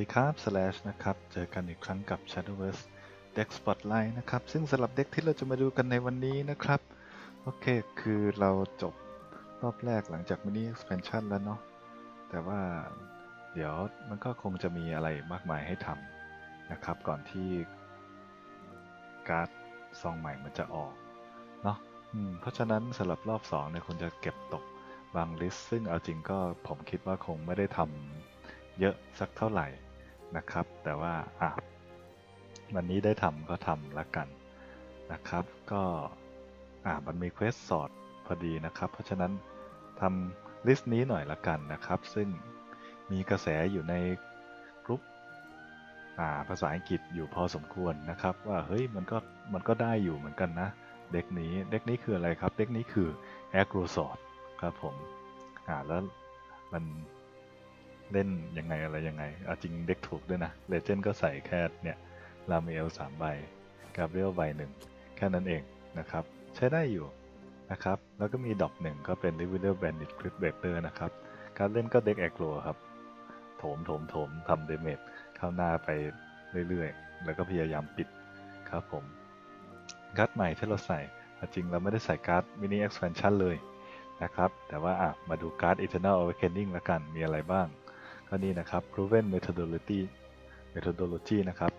ดีครับ slash นะครับ เจอกันอีกครั้งกับ Shadowverse Deck Spotlight นะครับ ซึ่งสำหรับเด็กที่เราจะมาดูกันในวันนี้นะครับ โอเค คือเราจบรอบแรกหลังจาก mini expansion แล้วเนาะ แต่ว่าเดี๋ยวมันก็คงจะมีอะไรมากมายให้ทำนะครับ ก่อนที่การ์ดซองใหม่มันจะออกเนาะเพราะฉะนั้นสำหรับรอบ2เนี่ยคุณจะเก็บตกบางลิสต์ซึ่งเอาจริงก็ผมคิดว่าคงไม่ได้ทำเยอะสักเท่าไหร่ นะครับ แต่ว่าอะวันนี้ได้ทำก็ทำละกันนะครับ ก็อ่ามันมีเควสสอดพอดีนะครับ เพราะฉะนั้นทำลิสต์นี้หน่อยละกันนะครับ ซึ่งมีกระแสอยู่ในกรุ๊ปอ่าภาษาอังกฤษอยู่พอสมควรนะครับ ว่าเฮ้ยมันก็มันก็ได้อยู่เหมือนกันนะ เด็กนี้เด็กนี้คืออะไรครับ เด็กนี้คือ a g r o s w o r d ครับผมอ่าแล้วมัน เล่นยังไงอะไรยังไงอะจริงเด็กถูกด้วยนะเลเจนด์ก็ใส่แค่เนี่ยลาเมลสามใบกาเบรียลใบหนึ่งแค่นั้นเองนะครับ ใช้ได้อยู่นะครับ แล้วก็มีดอกหนึ่งก็เป็น r e v e a l Bandit Crypt Breaker นะครับ การเล่นก็เด็กแอคโรครับ โถมโถมโถมทำเดเมจเข้าหน้าไปเรื่อยๆ แล้วก็พยายามปิดครับผม การ์ดใหม่ที่เราใส่ จริงเราไม่ได้ใส่การ์ด Mini Expansion เลยนะครับ แต่ว่าอะมาดูการ์ด Eternal Awakening แล้วกันมีอะไรบ้าง ก็นี่นะครับ Proven Methodology Methodology นะครับ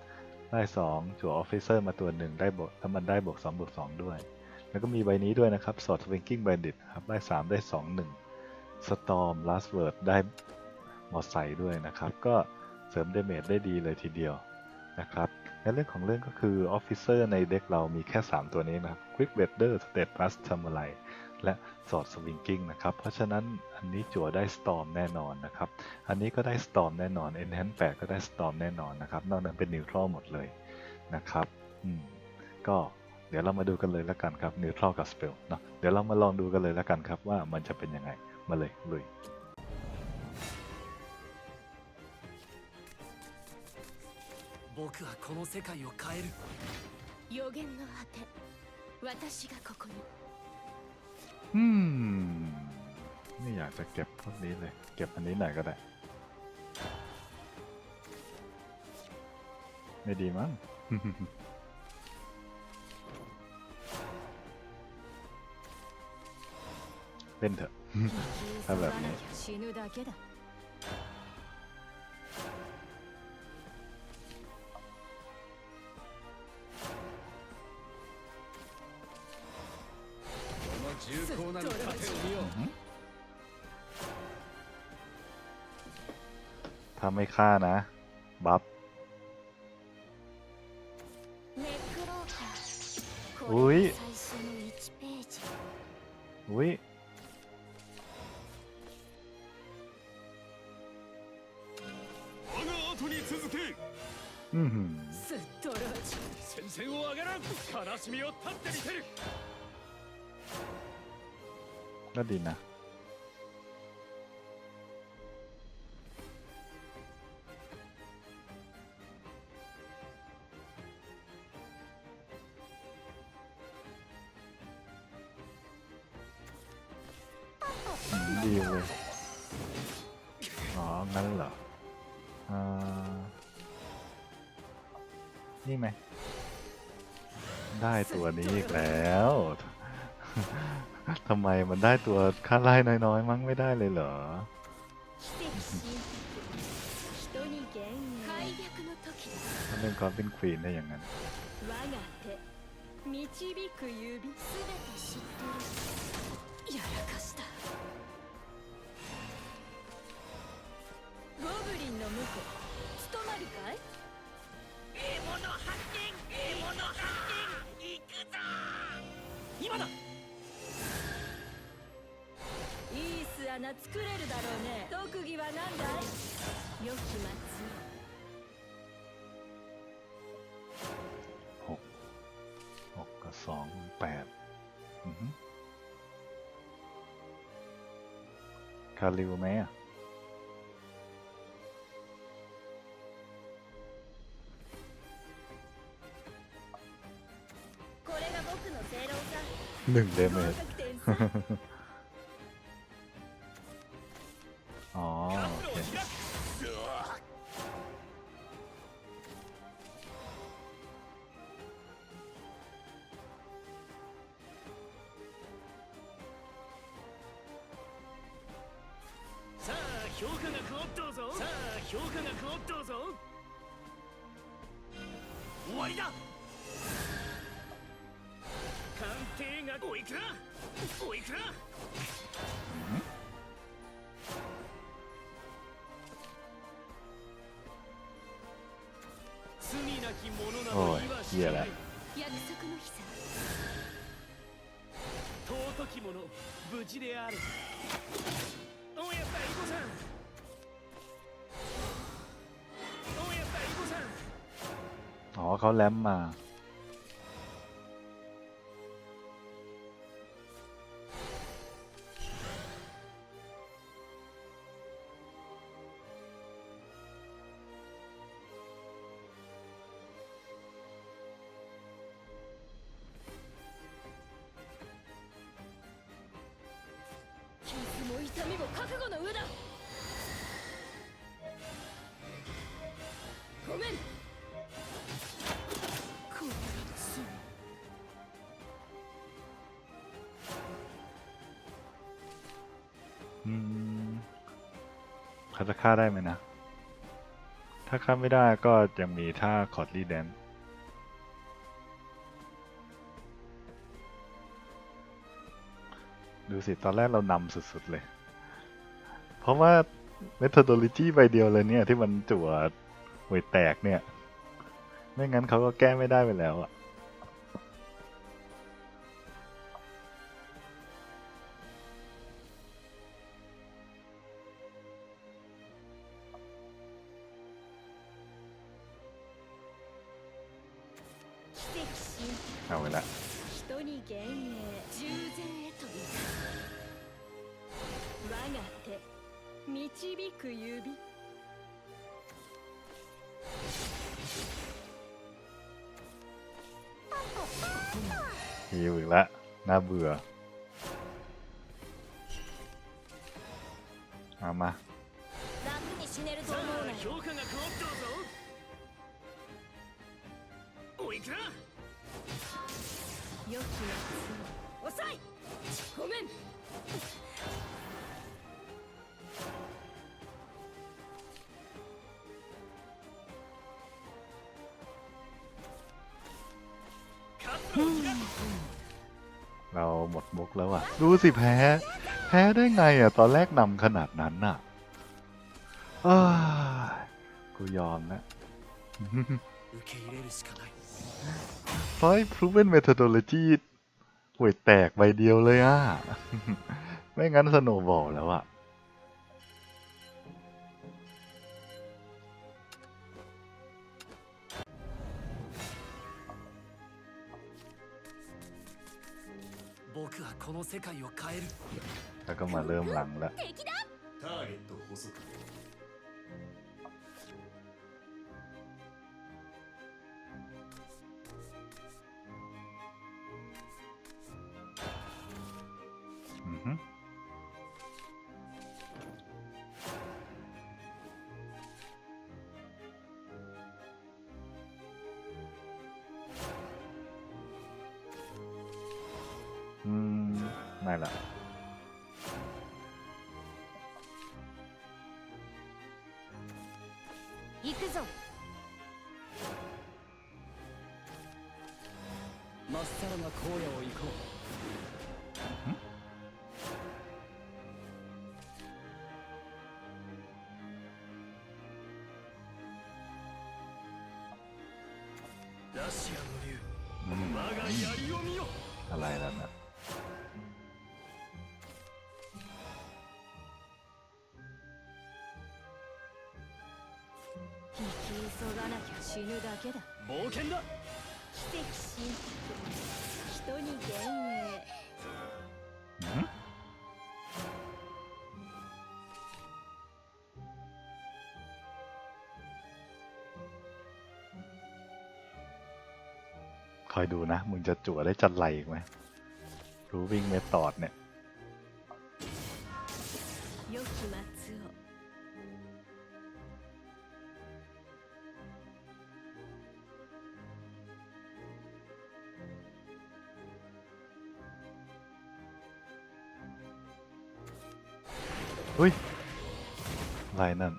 ได้ 2 จั่ว Officer มาตัวหนึ่งได้บวกแล้วมันได้บวก2บวก2ด้วย แล้วก็มีใบนี้ด้วยนะครับ Sword Swinging Bandit ครับได้ 3 ได้ 2 1 Storm Last Word ได้มอไซค์ด้วยนะครับ ก็เสริมเดเมจได้ดีเลยทีเดียวนะครับในเรื่องของเรื่องก็คือ Officer ในเด็กเรามีแค่ 3 ตัวนี้นะครับ Quick Weather State Plus Samurai และ Sword Swinging นะครับ เพราะฉะนั้นอันนี้จั่วได้ Storm แน่นอนนะครับ อันนี้ก็ได้ Storm แน่นอน Enhance 8ก็ได้ Storm แน่นอนนะครับ นอกนั้นเป็น Neutral หมดเลยนะครับอืมก็เดี๋ยวเรามาดูกันเลยแล้วกันครับ Neutral กับ Spell เนาะเดี๋ยวเรามาลองดูกันเลยแล้วกันครับว่ามันจะเป็นยังไง มาเลยลุย 僕はこの世界を変える予言の果て私がここに อืม ไม่อยากจะเก็บพวกนี้เลย เก็บอันนี้หน่อยก็ได้ ไม่ดีมั้ง เล่นเถอะ ถ้าแบบนี้ ไม่ฆ่านะบัฟอุ้ยอุ้ยอืมก็ดีนะ ไมมันได้ตัวค่าไล่น้อยๆ มั้งไม่ได้เลยเหรอ 奇跡神人に言開闢の時だ ถ้าเล่นกอล์ฟเป็นควีนได้อย่างนั้น 我が手導く指すべて知ってるやらかしたゴブリンの婿務まるかい今だ い巣穴作れるだろうね特技は何だい良き松 หกหกกับสองแปดอือหือคาริวไหมอ่ะ これが僕の正論さ หนึ่งเดเมจ 아. き者無事であるおやったイボさんおやったイボさん อ๋อเขาแรมมา เขาจะฆ่าได้ไหมนะ ถ้าฆ่าไม่ได้ก็ยังมีท่าคอร์ดลีแดนดูสิ ตอนแรกเรานำสุด ๆ เลย เพราะว่า methodology ใบเดียวเลยเนี่ย ที่มันจั่วหวยแตกเนี่ย ไม่งั้นเขาก็แก้ไม่ได้ไปแล้วอะ น่าเบื่อเอามาうん เราหมดมุกแล้วอะ ดูสิแพ้ แพ้ได้ไงอะ ตอนแรกนำขนาดนั้นอะกูยอมนะไวเพรูเวนเมทอ methodology ห่วยแตกใบเดียวเลยอะ ไม่งั้นสโนบอลแล้วอะ 僕はこの世界を変える แล้วก็มาเริ่มหลังแล้ว 敵だターゲット捕捉 まっさらな荒野を行こうラシアの竜 อืม 我が槍を見よ อะไรแล้วนะ 引き急がなきゃ死ぬだけだ冒険だ奇跡神人に幻影うん คอยดูนะ มึงจะจั่วได้จันไรอีกไหมรู้วิ่งเมตอดเนี่ย ฮ้ยลายนั่น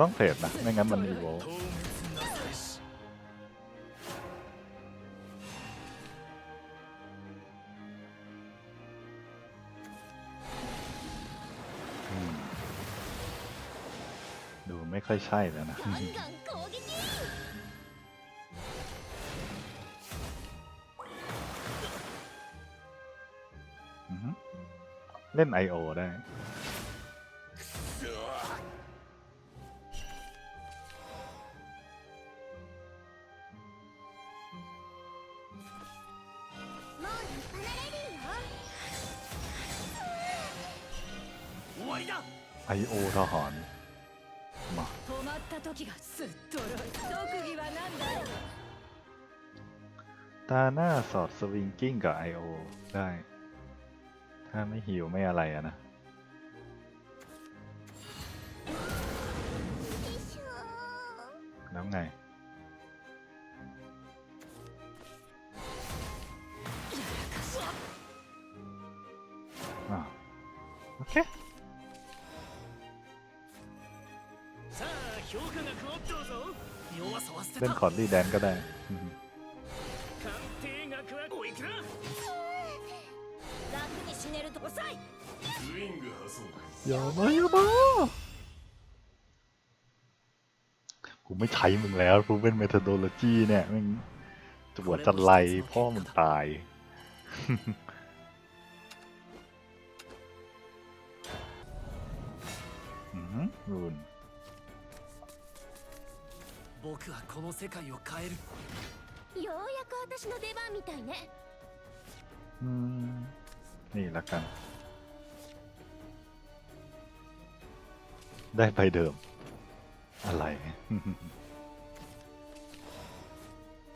ต้องเทรดนะ ไม่งั้นมันอีโวดูไม่ค่อยใช่แล้วนะเล่นไอโอได้ すっとろい特技は何だい ตาหน้าสอดสวิงกิ้งกับ I.O. ได้ ถ้าไม่หิวไม่อะไรอะนะ แล้วไง เล่นขอดีแดนก็ได้อย่ามาอย่ามากูไม่ใช้มึงแล้วกูเป็นเมทาโดโลจีเนี่ยมึงจวดจันไรพ่อมันตายอืมรุน 僕はこの世界を変えるようやく私の出番みたいね อืม นี่ละกัน ได้ไปเดิม อะไร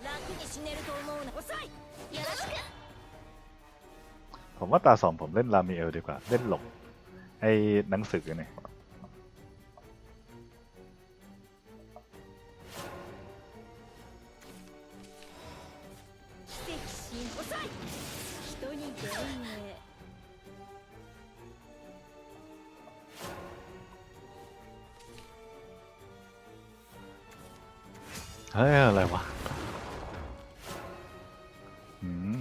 楽に死ねると思うな遅いよろしく ผมว่าตาสองผมเล่นรามิเอลดีกว่า เล่นหลบ ไอ้หนังสือเนี่ย เฮ้ยอะไรวะอืม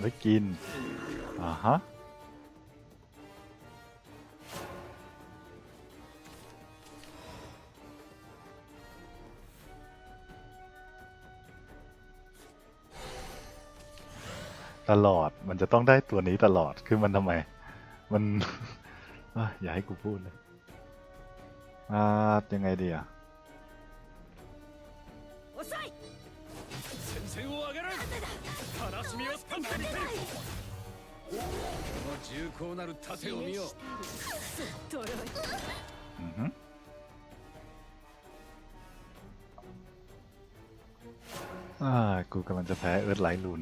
ได้กินอ่าฮะ ตลอด มันจะต้องได้ตัวนี้ตลอด คือมันทำไม มัน อ่ะอย่าให้กูพูดเลย อ่า ยังไงดีอ่ะ 遅い戦線を上げる悲しみをスタンプにせるこの重厚なる盾を見よすっとろい อือหืออ่า กูกำลังจะแพ้เอิร์ธไลท์ลูน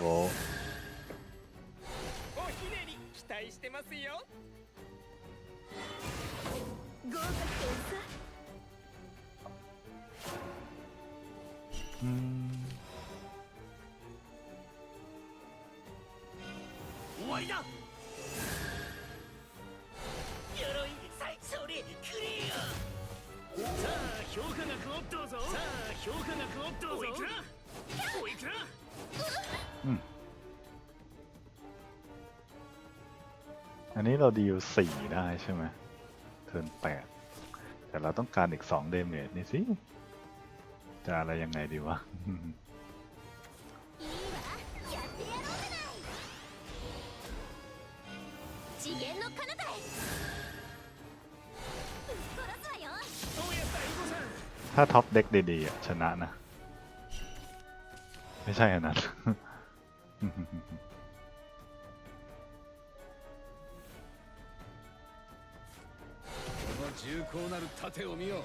おひねり期待してますよ。 อันนี้เราดีลสี่ได้ใช่ไหมเทิร์นแปดแต่เราต้องการอีกสองเดเมจนี่สิ จะอะไรยังไงดีวะถ้าท็อปเด็กดีๆชนะนะ ไม่ใช่ขนาดนั้น この重厚なる盾を見よもう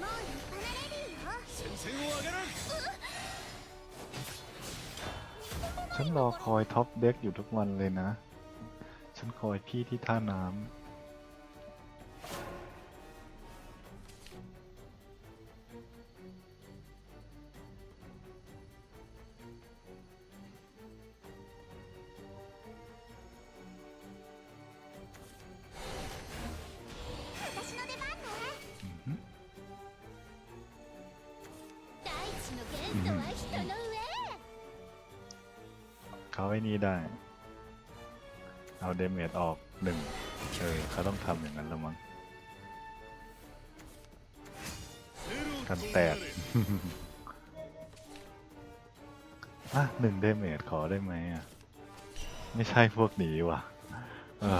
立派なレディーよ戦線を上げる ฉันรอคอยท็อปเด็กอยู่ทุกวันเลยนะ ฉันคอยพี่ที่ท่าน้ำ นี่ได้ เอาเดเมจออกหนึ่งเออเขาต้องทำอย่างนั้นแล้วมั้งกันแตก อะหนึ่งเดเมจขอได้ไหมอะ ไม่ใช่พวกหนีว่ะอ่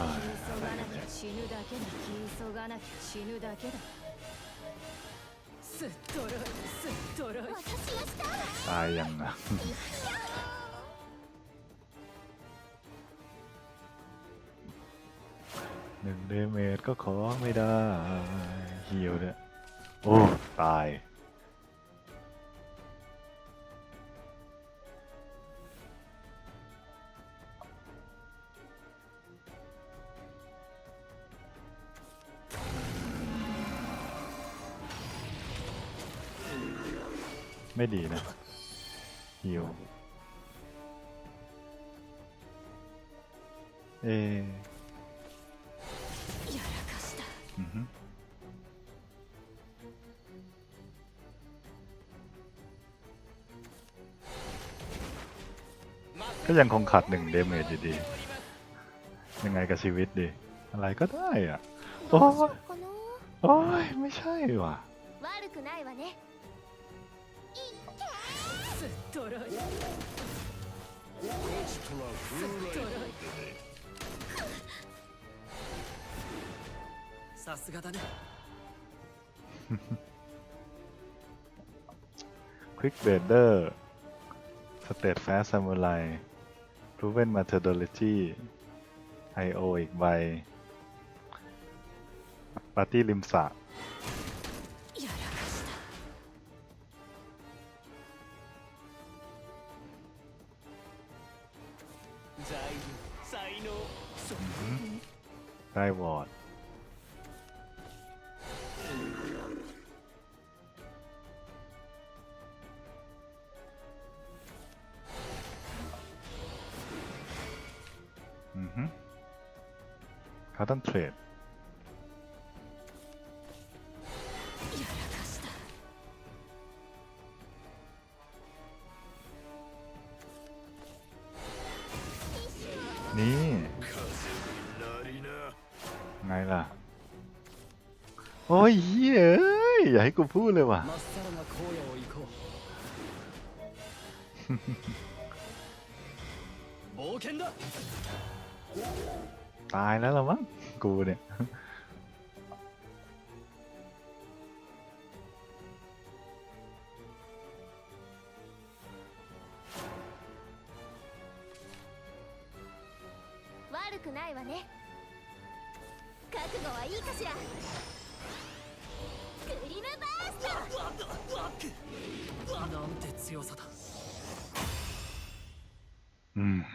ตายยังนะ หนึ่งเดเมจก็ขอไม่ได้ฮิวเนี่ยโอ้ ตาย ไม่ดีนะฮิวเอ した อือฮึก็ยังคงขาดหนึ่งเดเมจอยู่ดี ยังไงกับชีวิตดี อะไรก็ได้อ่ะ โอ้ どうしよ ย っかな โอ้ย ไม่ใช่ว่ะ 悪くないわねいってすっとろいすっとろい さすがだね ควิกเบเดอร์สเตตแฟสซามูไรพรูเวนมาเทอร์โดโลจีไอโออีกใบ ปาร์ตี้ริมสระ やらかした財力才能そ ได้วอร์ด อือฮึเขาต้องเทรด やらかした นี่ ラリーナ ไงล่ะ โอ้ยเฮ้ยเอ้ย อย่าให้กูพูดเลยว่ะ まっさらな荒野を行こう冒険だ ตายแล้วละมั้ง กูเนี่ย 悪くないわね覚悟はいいかしらグリムバーストなんて強さだ อืม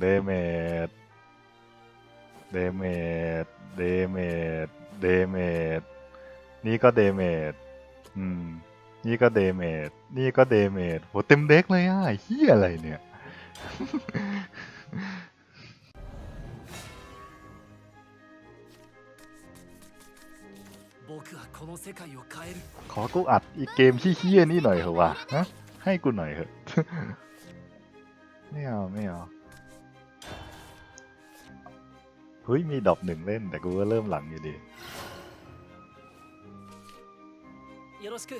เดเมจเดเมจเดเมจเดเมจนี่ก็เดเมจอืม นี่ก็เดเมจนี่ก็เดเมจโหเต็มเด็กเลยอะเฮียอะไรเนี่ย ขอกูอัดอีกเกมที่เฮี้ยนี่หน่อยเหรอวะฮะให้กูหน่อยเถอะ ไม่เอาไม่เอา เฮ้ยมีดอกหนึ่งเล่น แต่กูก็เริ่มหลังอยู่ดี よろしく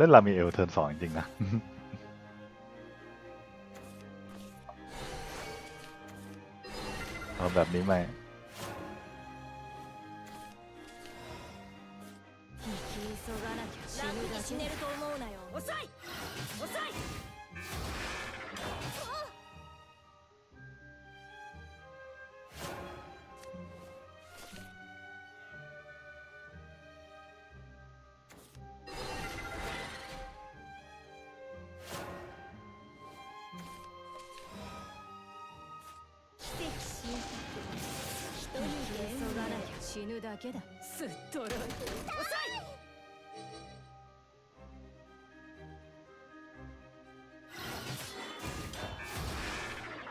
เล่นลามีเอลเทิร์นสองจริงๆนะ เอาแบบนี้ไหม 引き急がなきゃ死ぬだけ死ねると思うなよ遅い遅い だけだすっとろい遅い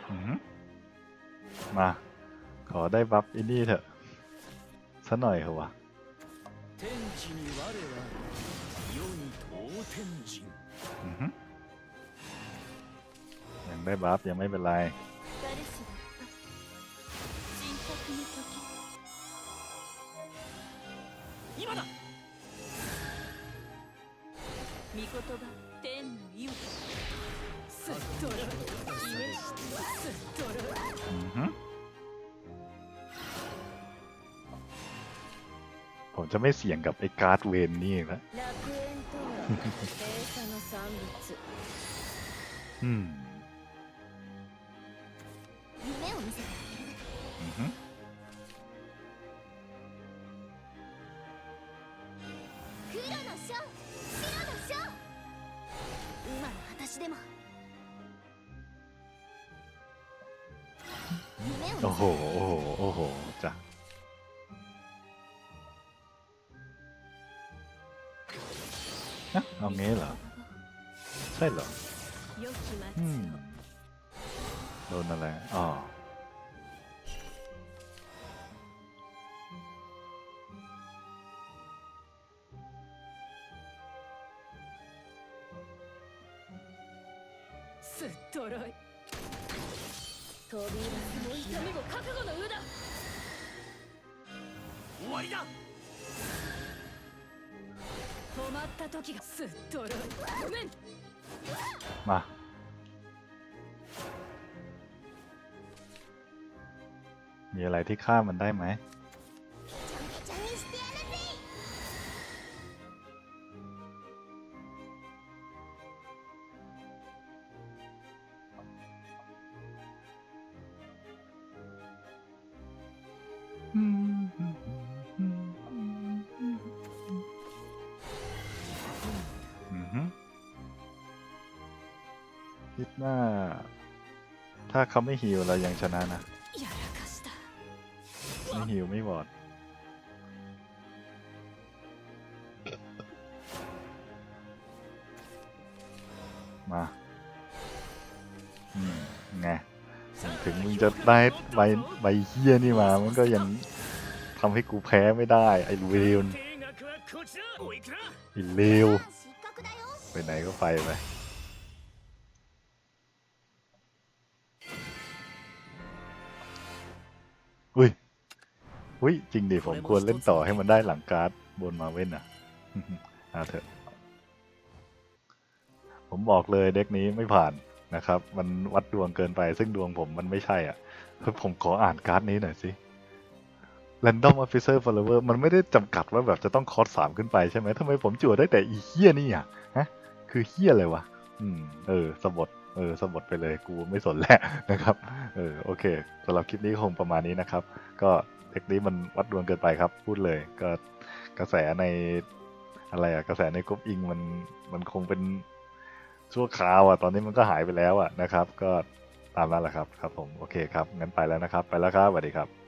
อือฮึมา ขอได้บัฟอินนี่เถอะสักหน่อยเหรอวะ 天地に我は世に当天神 อือฮึยังได้บัฟยังไม่เป็นไร 御言葉天の意をすっとろい家してすっとろい อือฮึผมจะไม่เสี่ยงกับไอ้การ์ดเวนนี่นะ 楽園とは閉鎖の産物 อืม โอ้โห โอ้โหจ้ะนะเอางี้เหรอ ใช่เหรอ 良き末 อืม を โดนอะไร อ๋อ すっとろい扉 わりだ止まった時がすっとろいごめん มา มีอะไรที่ฆ่ามันได้ไหม ว่า ถ้าเขาไม่ฮิวเรายังชนะนะ ไม่ฮิวไม่บอดมาไงถึงมึงจะได้ใบใบเฮี้ยนี่มา มันก็ยังทำให้กูแพ้ไม่ได้ ไอ้เลวไอ้เลวไปไหนก็ไปไป อุ้ยหุ้ยจริงดิผมควรเล่นต่อให้มันได้หลังการ์ดบนมาเว่นอะเอาเถอะ ผมบอกเลยเด็กนี้ไม่ผ่านนะครับ มันวัดดวงเกินไป ซึ่งดวงผมมันไม่ใช่อะคือผมขออ่านการ์ดนี้หน่อยสิ Random Officer Follower มันไม่ได้จำกัดว่าแบบจะต้องคอร์สสามขึ้นไปใช่ไหมทำไมผมจั่วได้แต่อีเฮี้ยนี่อะฮะ คือเฮี้ยอะไรวะ อืม เออสะบดเออสะบดไปเลย กูไม่สนแล้วนะครับ เออ โอเคสำหรับคลิปนี้คงประมาณนี้นะครับ ก็ เทคนี้มันวัดดวงเกินไปครับ พูดเลย ก็กระแสในอะไรอะกระแสในกรุ๊ปอิงมันมันคงเป็นชั่วคราวอะตอนนี้มันก็หายไปแล้วอะนะครับ ก็ตามนั้นแหละครับครับผมโอเคครับงั้นไปแล้วนะครับ ไปแล้วครับสวัสดีครับ